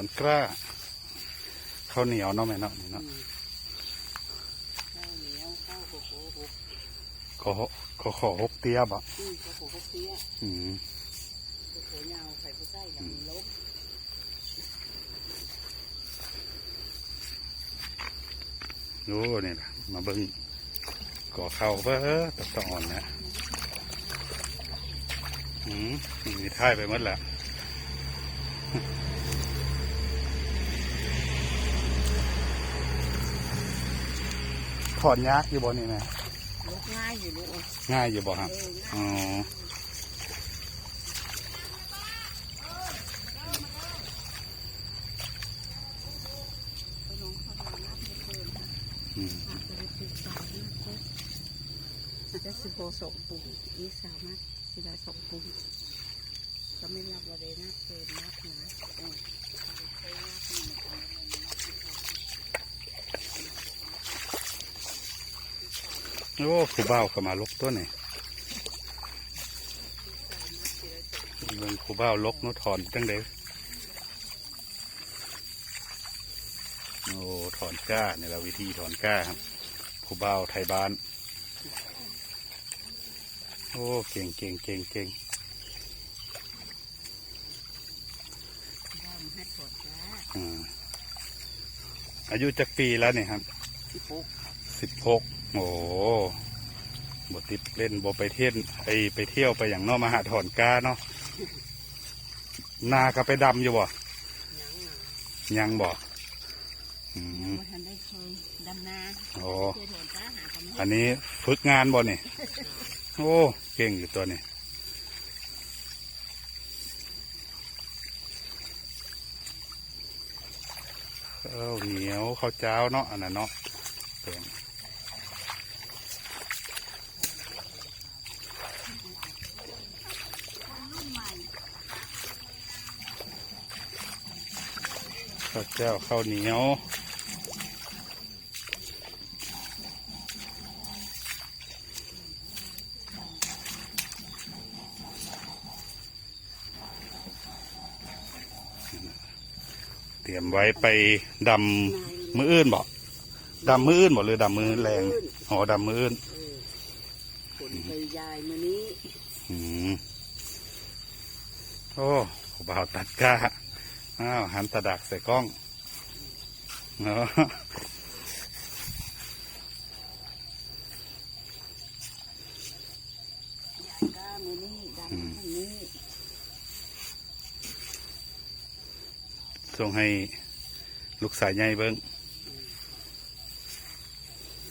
อนกล้าข้าวเหนียวเนาะแม่เนาะนี่อืเนาะมข้าวเหนียวข้าวโคโค่หกขอขอขอหกเตี้ยบ่อืมโคโค่หกเตี้ยอืมโคโค่ยาวใส่ผู้ใส่หลังลบดูนี่ล่ะมาเบิ่งก่อเข้าวเบ้อตะตะอ่อนนะอืมมีท้ายไปหมดแล้ว ถอนยากอยู่บ่นี่แม่ลบง่ายอยู่ลูกเอ้ยง่ายอยู่บ่ครับเอออ๋ง่ายอไปน้องเข้ามานับไม่เกินค่ะอืมอาจจะไปติดตามนะเจ้อาจจะสิบโบสองปุ่มอีสามารถสิได้สองปุ่มก็ไม่นับว่าได้นับเกินนับนะเออเอาไปใช้นับนี่มันเอาเงินนับที่เขา โอ้ผู้บ่าวก็มาลกตัวนี่เบิ่งผู้บ่าวลกเนาะถอนจังเด้โอ้ถอนก้านี่แหละวิธีถอนก้าครับผู้บ่าวไทยบ้าน โอ้เก่งเก่งเก่งเก่งได้มาให้ถอดจ้าอ่าอายุจักปีแล้วนี่ครับที่ปุ๊กสิบหก โอ้บติดเล่นบไปเที่ยวไอไปเที่ยวไปอย่างเนอกมาหาถอนก้าเนาะนาก็ไปดำอยู่บ่ยังอะยังบ่อืยังมไม่ทันได้เคยดำนาโอ้เคยถอนจ้าหาประมาณอันนี้ฝึกงานบ่นี่โอ้เก่งอยู่ตัวนี้ข้าวเหนียวข้าวเจ้าเนาะอันนั้นเนาะ ข้าวเจ้าข้าวเหนียวเตรียมไว้ไปดำมืออื่นบ่ดำมืออื่นบ่หรือดำมือแรงอ๋อดำมืออื่นเออผลไปยายมือนี้ อืม โอ้บ่าวตัดก้า อ้าวหันตะดักใส่กล้องเนาะยายก้ามือนี้ดำมือนี้ส่งให้ลูกสายใหญ่เบิ้ง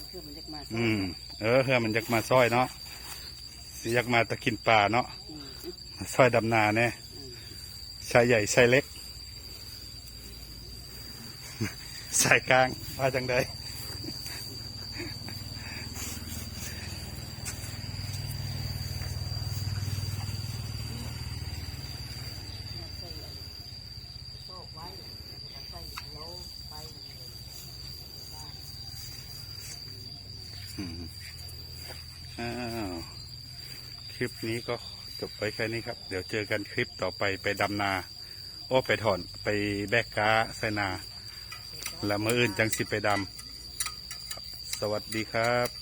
เพื่อมันจะมาอืม เออเพื่อมันอยากมาซอยเนาะสิอยากมาตะกินปลาเนาะอืมมาซอยดำนาแน่อืมชายใหญ่ชายเล็ก สายกลางว่าจังใดอยากใส่อะไรยากใส่โลไปบ้านอืมอ้าวคลิปนี้ก็จบไปแค่นี้ครับ เดี๋ยวเจอกันคลิปต่อไปไปดำนา โอ้ไปถอนไปแบกกาใส่นา และมืออื่นจังสิไปดำสวัสดีครับ